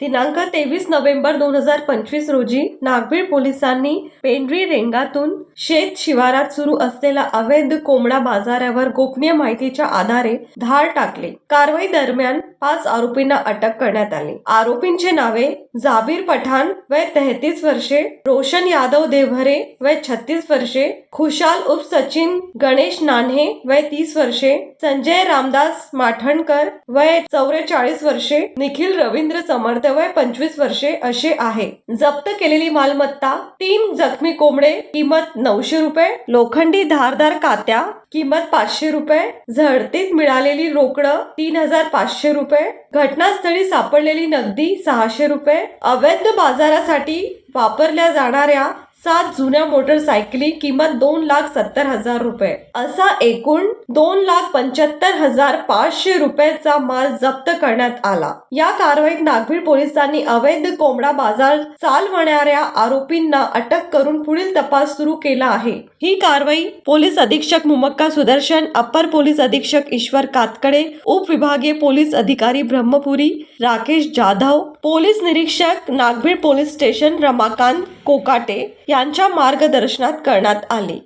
दिनांक तेवीस नोव्हेंबर दोन हजार पंचवीस रोजी नागभीड पोलिसांनी पेंढरी रेंगातून शेत शिवारात सुरू असलेला अवैध कोंबडा बाजारावर गोपनीय माहितीच्या आधारे धाड टाकले. कारवाई दरम्यान पाच आरोपींना अटक करण्यात आली. आरोपींचे नावे जाबीर पठाण वय तेहतीस वर्षे रोशन यादव देवहरे वय छत्तीस वर्षे खुशाल उप सचिन गणेश नान्हे वय तीस वर्षे संजय रामदास माठणकर वय चौवेचाळीस वर्षे निखिल रवींद्र समर्थ वय पंचवीस वर्षे असे आहे. जप्त केलेली मालमत्ता तीन जखमी कोंबडे किंमत नऊशे रुपये लोखंडी धारदार कात्या किंमत पाचशे रुपये झडतीत मिळालेली रोकडं तीन हजार पाचशे रुपये घटनास्थळी सापडलेली नगदी सहाशे रुपये अवैध बाजारासाठी वापरल्या जाणाऱ्या सात जुन्या मोटरसायकली किंमत दोन लाख सत्तर हजार रुपये. असा एकूण दोन लाख पंच्याहत्तर हजार पाचशे रुपयाचा माल जप्त करण्यात आला. या कारवाईत नागपूर पोलिसांनी अवैध कोंबडा बाजार चालवणाऱ्या आरोपींना अटक करून पुढील तपास सुरू केला आहे. ही कारवाई पोलीस अधीक्षक मुमक्का सुदर्शन अप्पर पोलीस अधीक्षक ईश्वर कातकडे उपविभागीय पोलीस अधिकारी ब्रह्मपुरी राकेश जाधव पोलीस निरीक्षक नागभीड पोलीस स्टेशन रमाकांत कोकाटे यांच्या मार्गदर्शनात करण्यात आले.